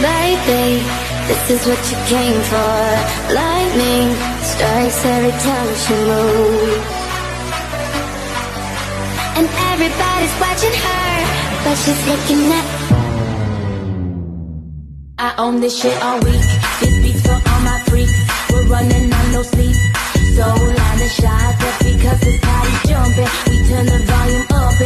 Baby, this is what you came for. Lightning strikes every time she moves. And everybody's watching her, but she's looking at. I own this shit all week. This beats for all my freaks. We're running on no sleep. So line the shots up because this party jumping. We turn the volume up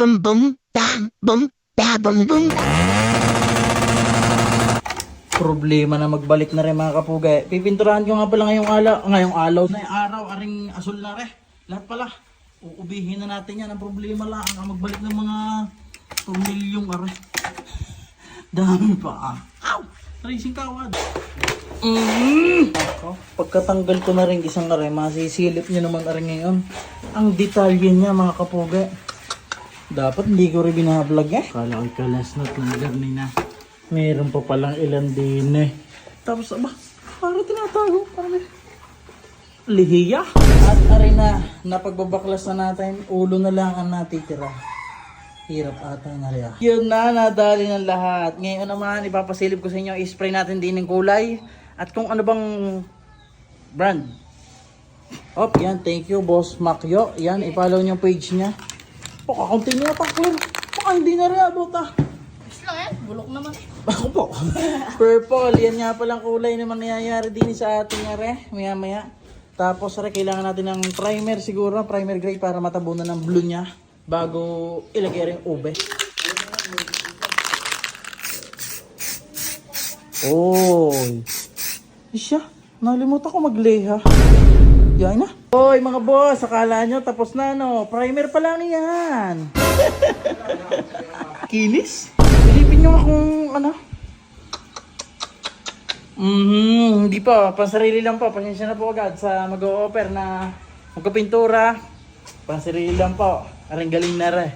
boom boom bam boom ba boom boom. problema na magbalik na rin mga kapugay. Pipinturahan ko nga pala ngayong alaw, ngayong alaw na yung araw, aring asul na rin. Lahat pala. Uubihin na natin yan. Ang problema lang, ang magbalik ng mga tornilyong are. Dami pa ah. Ow! Racing kawad. Mm. Ako, pagkatanggal ko na rin isang are, masisilip nyo naman are ngayon. Ang detalye niya mga kapugay. Dapat hindi ko rin binablog eh. Kala ko'y kalas na talaga na. Meron pa palang ilan din eh. Tapos aba, parang tinatago. Parang may lihiya. At aray na, napagbabaklas na natin, ulo na lang ang natitira. Hirap ata rin. ah. Yun na, nadali ng lahat. Ngayon naman, ipapasilip ko sa inyo, i-spray natin din ng kulay. At kung ano bang brand. Op, yan, thank you, Boss Makyo. Yan, i-follow niyo page niya. Baka kaunti niya pa, clear. Baka hindi na rin abot ah. Ako po. Purple. Yan nga palang kulay naman nangyayari din sa ating are. Maya maya. Tapos are, kailangan natin ng primer siguro. Primer gray para matabunan ng blue niya. Bago ilagay rin ube. Oy. Siya. Nalimutan ko magleha. Yan na. Oy mga boss, akala nyo tapos na no. Primer pa lang yan. Kinis? Silipin nyo nga kung ano. Mhm, hindi pa. Pansarili lang po. Pasensya na po agad sa mag-o-offer na magkapintura. Pansarili lang po. Aring galing na rin.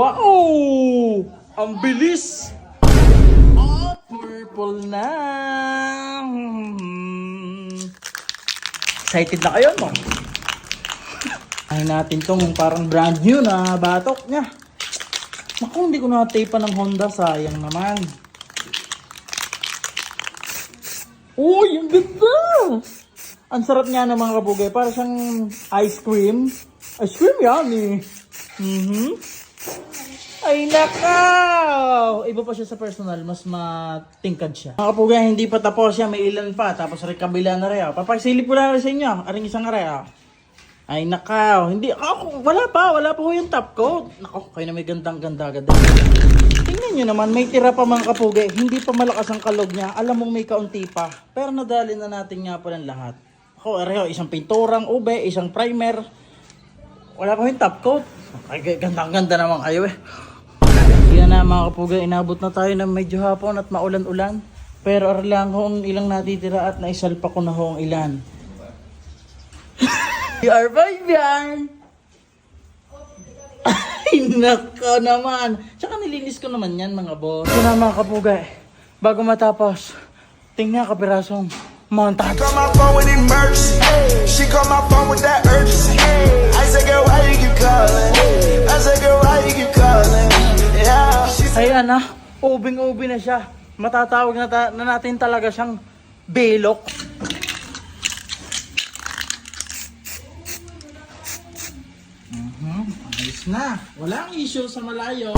Wow! Ang bilis! Oh, purple na! Excited na kayo, no? Ay natin tong parang brand new na batok niya. Naku, hindi ko na-tape ng Honda. Sayang naman. Uy, ang ganda! Ang sarap niya ng mga kabugay. Para siyang ice cream. Ice cream yan eh. Mhm. Ay nakaw! Iba pa siya sa personal, mas matingkad siya. Mga kapugay, hindi pa tapos siya, may ilan pa. Tapos rin kabila na rin. ah. Papasilip ko lang sa inyo. Aring isang rin. ah. Ay nakaw, hindi, ako, wala pa, wala pa ho yung top coat. Nako, kayo na may gandang ganda agad. Tingnan nyo naman, may tira pa mga kapugay. Hindi pa malakas ang kalog niya. Alam mong may kaunti pa. Pero nadali na natin nga pala lahat. Ako, areho, isang pinturang ube, isang primer. Wala pa yung top coat. Ay, gandang-ganda naman kayo eh. Na mga kapugay, inabot na tayo ng medyo hapon at maulan-ulan. Pero ar lang ho ang ilang natitira at naisalpa ko na ho ang ilan. Yar bye yan! Ay, nako naman. Tsaka nilinis ko naman yan mga boss. Ito na mga kapugay. Bago matapos, tingnan kapirasong montage. Call my phone with emergency. She my phone with that urgency. I said, girl, why you keep calling? I said, girl, why you keep calling? Na, ubing-ubi na siya. Matatawag na, ta- na natin talaga siyang belok. Mhm, ayos na. Walang issue sa malayo.